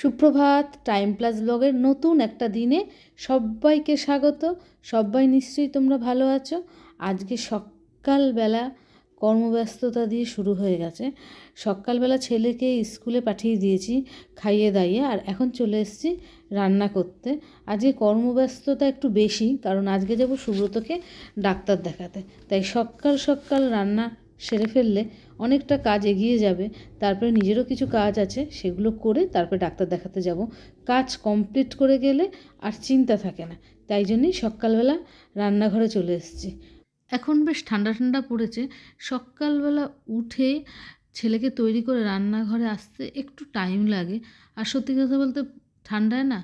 সুপ্রভাত time plus ব্লগের নতুন একটা দিনে সবাইকে স্বাগত। সবাই নিশ্চয়ই তোমরা ভালো আছো। আজকে সকালবেলা কর্মব্যস্ততা দিয়ে শুরু হয়ে গেছে। সকালবেলা ছেলেকে স্কুলে পাঠিয়ে দিয়েছি খাইয়ে দাইয়ে, আর এখন চলে এসেছি রান্না করতে। আজকে কর্মব্যস্ততা একটু বেশি, কারণ আজকে যাব সুব্রতকে ডাক্তার দেখাতে। তাই সকাল সকাল রান্না সেরে ফেললে অনেকটা কাজ এগিয়ে যাবে। তারপরে নিজেরও কিছু কাজ আছে, সেগুলো করে তারপরে ডাক্তার দেখাতে যাব। কাজ কমপ্লিট করে গেলে আর চিন্তা থাকে না। তাই জন্যই সকালবেলা রান্নাঘরে চলে এসেছি। এখন বেশ ঠান্ডা ঠান্ডা পড়েছে। সকালবেলা উঠে ছেলেকে তৈরি করে রান্নাঘরে আসতে একটু টাইম লাগে। আর সত্যি কথা বলতে ঠান্ডায় না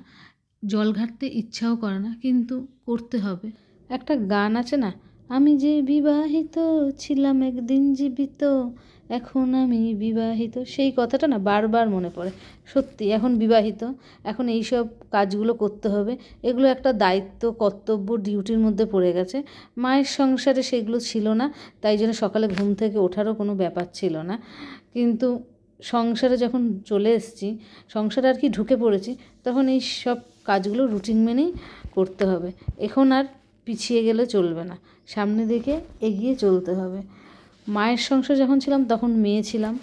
জল ঘাটতে ইচ্ছাও করে না, কিন্তু করতে হবে। একটা গান আছে না আমি যে বিবাহিত ছিলাম, একদিন জীবিত, এখন আমি বিবাহিত। সেই কথাটা না বারবার মনে পড়ে। সত্যি, এখন বিবাহিত, এখন এই সব কাজগুলো করতে হবে। এগুলো একটা দায়িত্ব, কর্তব্য ডিউটির মধ্যে পড়ে গেছে। মায়ের সংসারে সেগুলো ছিল না, তাই জন্য সকালে ঘুম থেকে ওঠারও কোনো ব্যাপার ছিল না। কিন্তু সংসারে যখন চলে এসেছি, সংসারে আর কি ঢুকে পড়েছি, তখন এই সব কাজগুলো রুটিন মেনেই করতে হবে। এখন আর পিছিয়ে গেলে চলবে না। সামনে দিকে এগিয়ে চলতে হবে। মায়ের সংসার যখন ছিলাম, তখন মেয়ে ছিলাম।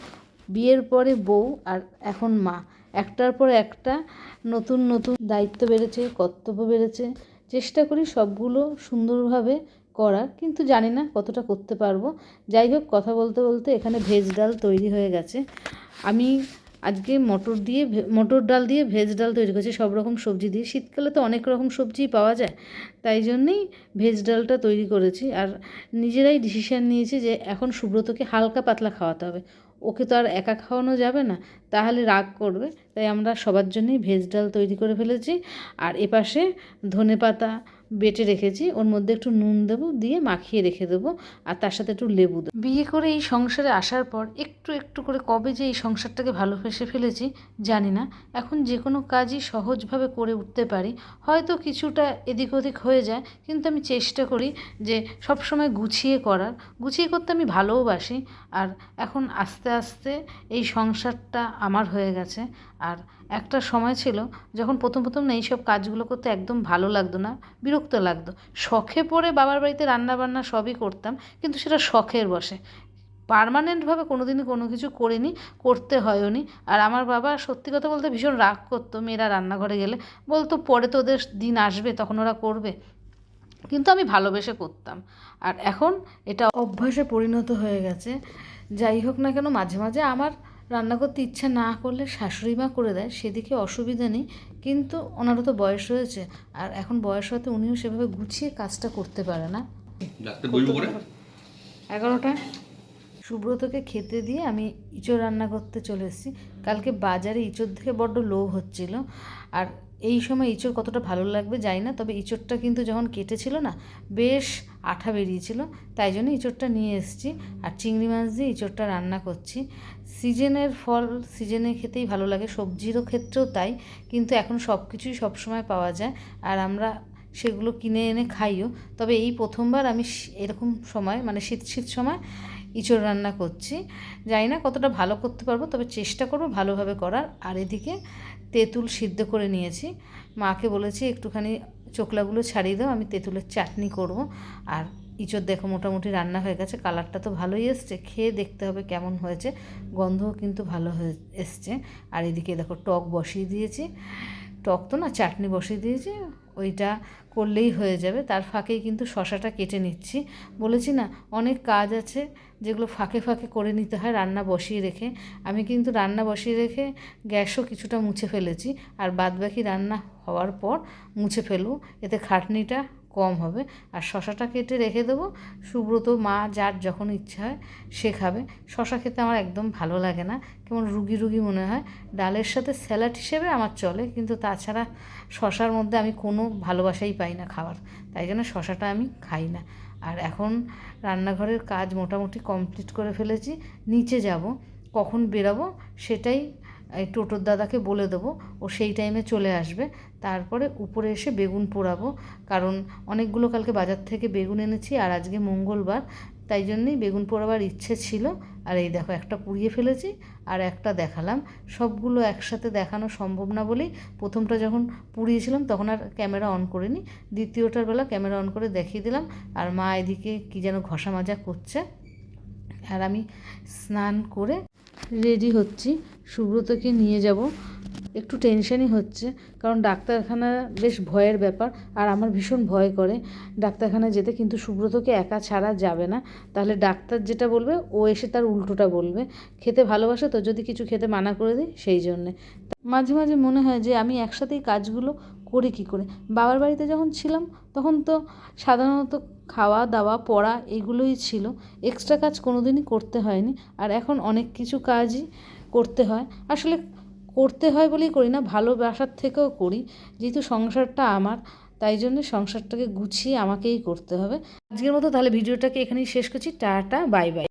বিয়ের পরে বউ আর এখন মা। একটার পর একটা নতুন নতুন দায়িত্ব বেড়েছে, কর্তব্য বেড়েছে। চেষ্টা করি সবগুলো সুন্দরভাবে করার, কিন্তু জানি না কতটা করতে পারব। যাই হোক, কথা বলতে বলতে এখানে ভেজ ডাল তৈরি হয়ে গেছে। আমি আজকে মটর দিয়ে মটর ডাল দিয়ে ভেজ ডাল তৈরি করেছি, সব রকম সবজি দিয়ে। শীতকালে তো অনেক রকম সবজি পাওয়া যায়, তাই জন্যেই ভেজ ডালটা তৈরি করেছি। আর নিজেরাই ডিসিশান নিয়েছি যে এখন সুব্রতকে হালকা পাতলা খাওয়াতে হবে। ওকে তো আর একা খাওয়ানো যাবে না, তাহলে রাগ করবে। তাই আমরা সবার জন্যই ভেজ ডাল তৈরি করে ফেলেছি। আর এপাশে ধনে পাতা বেটে রেখেছি, ওর মধ্যে একটু নুন দেবো, দিয়ে মাখিয়ে রেখে দেবো, আর তার সাথে একটু লেবু দেবো। বিয়ে করে এই সংসারে আসার পর একটু একটু করে কবে যে এই সংসারটাকে ভালোবেসে ফেলেছি জানি না। এখন যে কোনো কাজই সহজভাবে করে উঠতে পারি। হয়তো কিছুটা এদিক ওদিক হয়ে যায়, কিন্তু আমি চেষ্টা করি যে সব সময় গুছিয়ে করার। গুছিয়ে করতে আমি ভালোওবাসি আর এখন আস্তে আস্তে এই সংসারটা আমার হয়ে গেছে। আর একটা সময় ছিল যখন প্রথম প্রথম না এইসব কাজগুলো করতে একদম ভালো লাগতো না, বিরক্ত লাগতো। শখে পড়ে বাবার বাড়িতে রান্না বান্না সবই করতাম, কিন্তু সেটা শখের বসে। পারমানেন্টভাবে কোনো দিনই কোনো কিছু করিনি, করতে হয়ও নি আর আমার বাবা সত্যি কথা বলতে ভীষণ রাগ করতো মেয়েরা রান্নাঘরে গেলে। বলতো, পরে তো ওদের দিন আসবে, তখন ওরা করবে। কিন্তু আমি ভালোবেসে করতাম। আর এখন এটা অভ্যাসে পরিণত হয়ে গেছে। যাই হোক না কেন, মাঝে মাঝে আমার রান্না করতে ইচ্ছা না করলে শাশুড়ি মা করে দেয় সেদিকে অসুবিধা নেই। কিন্তু ওনারও তো বয়স হয়েছে আর এখন বয়স হতে উনিও সেভাবে গুছিয়ে কাজটা করতে পারে না। এগারোটায় সুব্রতকে খেতে দিয়ে আমি ইঁচড় রান্না করতে চলে এসেছি। কালকে বাজারে ইঁচড় থেকে বড্ড লোভ হচ্ছিল আর এই সময় ইঁচড় কতটা ভালো লাগবে জানি না, তবে ইঁচড়টা কিন্তু যখন কেটেছিল না, বেশ আঠা বেরিয়েছিল, তাই জন্য ইঁচড়টা নিয়ে এসেছি। আর চিংড়ি মাছ দিয়ে ইঁচড়টা রান্না করছি। সিজনের ফল সিজনে খেতেই ভালো লাগে, সবজিরও ক্ষেত্রেও তাই, কিন্তু এখন সব কিছুই সবসময় পাওয়া যায় আর আমরা সেগুলো কিনে এনে খাইও। তবে এই প্রথমবার আমি এরকম সময় মানে শীত শীত সময় ইঁচড় রান্না করছি। জানি না কতটা ভালো করতে পারব, তবে চেষ্টা করব ভালোভাবে করার। আর এদিকে তেঁতুল সিদ্ধ করে নিয়েছি। মাকে বলেছি, একটুখানি চোকলাগুলো ছাড়িয়ে দাও, আমি তেঁতুলের চাটনি করব। আর ইঁচড় দেখো, মোটামুটি রান্না হয়ে গেছে। কালারটা তো ভালোই এসছে, খেয়ে দেখতে হবে কেমন হয়েছে। গন্ধও কিন্তু ভালো হয়ে এসছে। আর এদিকে দেখো, টক বসিয়ে দিয়েছি। টক তো না, চাটনি বসিয়ে দিয়েছি, ওইটা করলেই হয়ে যাবে। তার ফাঁকেই কিন্তু শশাটা কেটে নিচ্ছি। বলেছি না, অনেক কাজ আছে যেগুলো ফাঁকে ফাঁকে করে নিতে হয়, রান্না বসিয়ে রেখে। আমি কিন্তু রান্না বসিয়ে রেখে গ্যাসও কিছুটা মুছে ফেলেছি, আর বাদবাকি রান্না হওয়ার পর মুছে ফেলব। এতে খাটনিটা কম হবে। আর শশাটা কেটে রেখে দেবো। সুব্রত, মা, যার যখন ইচ্ছা হয়, সে খাবে। শশা খেতে আমার একদম ভালো লাগে না। কেমন রুগী রুগী মনে হয়। ডালের সাথে স্যালাড হিসেবে আমার চলে। কিন্তু তাছাড়া শশার মধ্যে আমি কোনো ভালোবাসাই পাই না খাবার তাই জন্য শশাটা আমি খাই না। আর এখন রান্নাঘরের কাজ মোটামুটি কমপ্লিট করে ফেলেছি। নিচে যাব। কখন বেরাবো সেটাই এই টোটোর দাদাকে বলে দেবো, ও সেই টাইমে চলে আসবে। তারপরে উপরে এসে বেগুন পোড়াবো। কারণ অনেকগুলো কালকে বাজার থেকে বেগুন এনেছি আর আজকে মঙ্গলবার, তাই জন্যেই বেগুন পোড়াবার ইচ্ছে ছিল। আর এই দেখো, একটা পুড়িয়ে ফেলেছি আর একটা দেখালাম। সবগুলো একসাথে দেখানো সম্ভব না বলেই প্রথমটা যখন পুড়িয়েছিলাম তখন আর ক্যামেরা অন করিনি। দ্বিতীয়টার বেলা ক্যামেরা অন করে দেখিয়ে দিলাম আর মা এদিকে কী যেন ঘষা মাজা করছে। আর আমি স্নান করে রেডি হচ্ছি। সুব্রতকে নিয়ে যাব। একটু টেনশনই হচ্ছে, কারণ ডাক্তারখানা বেশ ভয়ের ব্যাপার, আর আমার ভীষণ ভয় করে ডাক্তারখানায় যেতে, কিন্তু সুব্রতকে একা ছাড়া যাবে না। তাহলে ডাক্তার যেটা বলবে, ও এসে তার উল্টোটা বলবে। খেতে ভালোবাসে তো, যদি কিছু খেতে মানা করে দিই সেই জন্যে। মাঝে মাঝে মনে হয় যে, আমি একসাথেই কাজগুলো করি কী করে? বাবার বাড়িতে যখন ছিলাম, তখন তো সাধারণত খাওয়া, দাওয়া, পড়া এগুলোই ছিল। এক্সট্রা কাজ কোনো দিনই করতে হয়নি। আর এখন অনেক কিছু কাজই করতে হয়। আসলে করতে হয় বলেই করি না, ভালোবাসার থেকেও করি। যেহেতু সংসারটা আমার, তাই জন্য সংসারটাকে গুছিয়ে আমাকেই করতে হবে। আজকের মতো তাহলে ভিডিওটাকে এখানেই শেষ করছি। Tata, bye bye.